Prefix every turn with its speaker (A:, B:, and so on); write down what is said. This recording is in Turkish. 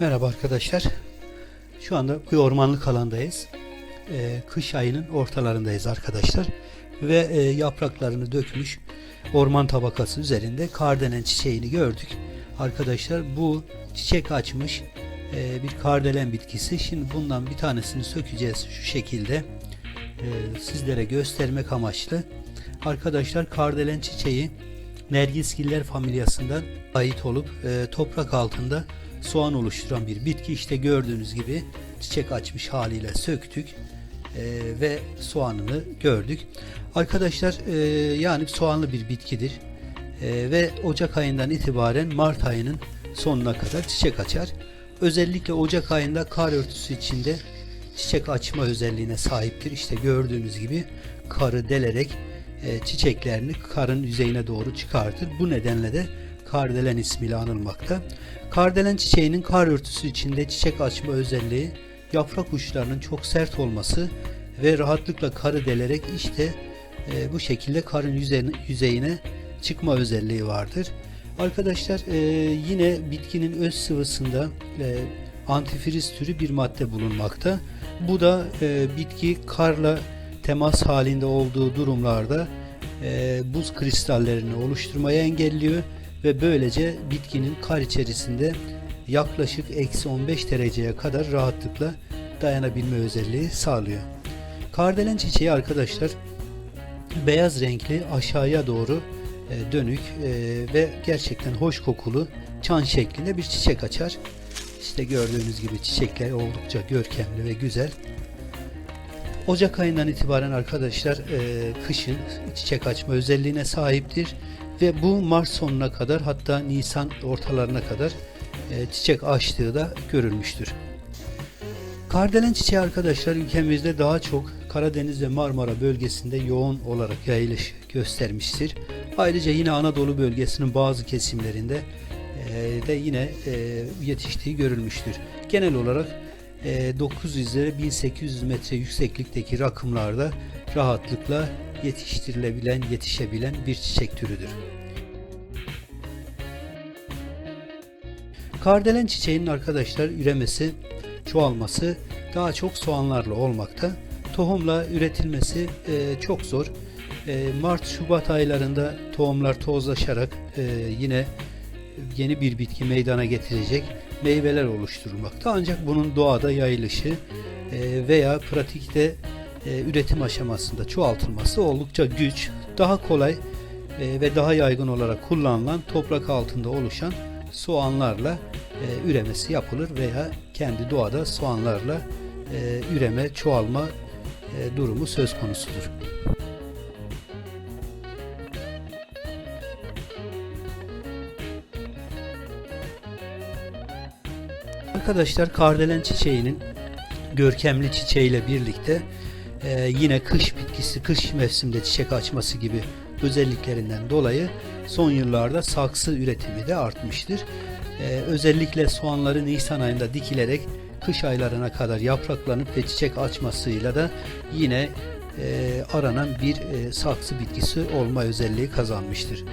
A: Merhaba arkadaşlar. Şu anda bir ormanlık alandayız. Ee, kış ayının ortalarındayız arkadaşlar. Ve e, yapraklarını dökmüş orman tabakası üzerinde kardelen çiçeğini gördük. Arkadaşlar bu çiçek açmış e, bir kardelen bitkisi. Şimdi bundan bir tanesini sökeceğiz şu şekilde. E, sizlere göstermek amaçlı. Arkadaşlar kardelen çiçeği Nergisgiller familyasından ait olup e, toprak altında soğan oluşturan bir bitki. İşte gördüğünüz gibi çiçek açmış haliyle söktük e, ve soğanını gördük. Arkadaşlar e, yani soğanlı bir bitkidir E, ve Ocak ayından itibaren Mart ayının sonuna kadar çiçek açar. Özellikle Ocak ayında kar örtüsü içinde çiçek açma özelliğine sahiptir. İşte gördüğünüz gibi karı delerek çiçeklerini karın yüzeyine doğru çıkartır. Bu nedenle de kardelen ismiyle anılmakta. Kardelen çiçeğinin kar örtüsü içinde çiçek açma özelliği yaprak uçlarının çok sert olması ve rahatlıkla karı delerek işte e, bu şekilde karın yüzeyine, yüzeyine çıkma özelliği vardır. Arkadaşlar e, yine bitkinin öz sıvısında e, antifriz türü bir madde bulunmakta. Bu da e, bitki karla temas halinde olduğu durumlarda e, buz kristallerini oluşturmayı engelliyor ve böylece bitkinin kar içerisinde yaklaşık eksi 15 dereceye kadar rahatlıkla dayanabilme özelliği sağlıyor. Kardelen çiçeği arkadaşlar beyaz renkli aşağıya doğru e, dönük e, ve gerçekten hoş kokulu çan şeklinde bir çiçek açar. İşte gördüğünüz gibi çiçekler oldukça görkemli ve güzel. Ocak ayından itibaren arkadaşlar e, kışın çiçek açma özelliğine sahiptir ve bu Mart sonuna kadar hatta Nisan ortalarına kadar e, çiçek açtığı da görülmüştür. Kardelen çiçeği arkadaşlar ülkemizde daha çok Karadeniz ve Marmara bölgesinde yoğun olarak yayılış göstermiştir. Ayrıca yine Anadolu bölgesinin bazı kesimlerinde e, de yine e, yetiştiği görülmüştür. Genel olarak e, 900 ile 1800 metre yükseklikteki rakımlarda rahatlıkla yetiştirilebilen, yetişebilen bir çiçek türüdür. Kardelen çiçeğinin arkadaşlar üremesi, çoğalması daha çok soğanlarla olmakta. Tohumla üretilmesi e, çok zor. E, Mart-Şubat aylarında tohumlar tozlaşarak e, yine yeni bir bitki meydana getirecek meyveler oluşturulmakta. Ancak bunun doğada yayılışı e, veya pratikte e, üretim aşamasında çoğaltılması oldukça güç, daha kolay e, ve daha yaygın olarak kullanılan toprak altında oluşan soğanlarla üremesi yapılır veya kendi doğada soğanlarla üreme, çoğalma durumu söz konusudur. Arkadaşlar kardelen çiçeğinin görkemli çiçeğiyle birlikte e, yine kış bitkisi, kış mevsiminde çiçek açması gibi özelliklerinden dolayı son yıllarda saksı üretimi de artmıştır. E, özellikle soğanları Nisan ayında dikilerek kış aylarına kadar yapraklanıp ve çiçek açmasıyla da yine e, aranan bir e, saksı bitkisi olma özelliği kazanmıştır.